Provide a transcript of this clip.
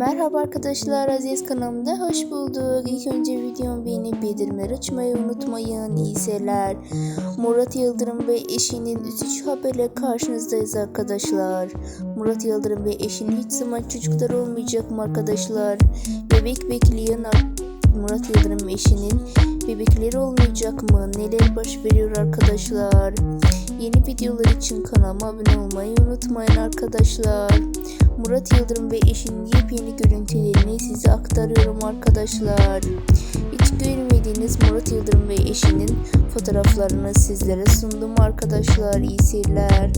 Merhaba arkadaşlar Aziz kanalımda hoş bulduk. İlk önce videomu beğenip bildirimleri açmayı unutmayın. İyi seyirler. Murat Yıldırım ve eşinin üzücü haberle karşınızdayız arkadaşlar. Murat Yıldırım ve eşinin hiç zaman çocuklar olmayacak mı arkadaşlar? Bebek bekleyen Murat Yıldırım eşinin bebekleri olmayacak mı? Neler baş veriyor arkadaşlar? Yeni videolar için kanalıma abone olmayı unutmayın arkadaşlar. Murat Yıldırım ve eşinin yepyeni görüntülerini size aktarıyorum arkadaşlar. Hiç görmediğiniz Murat Yıldırım ve eşinin fotoğraflarını sizlere sundum arkadaşlar. İyi seyirler.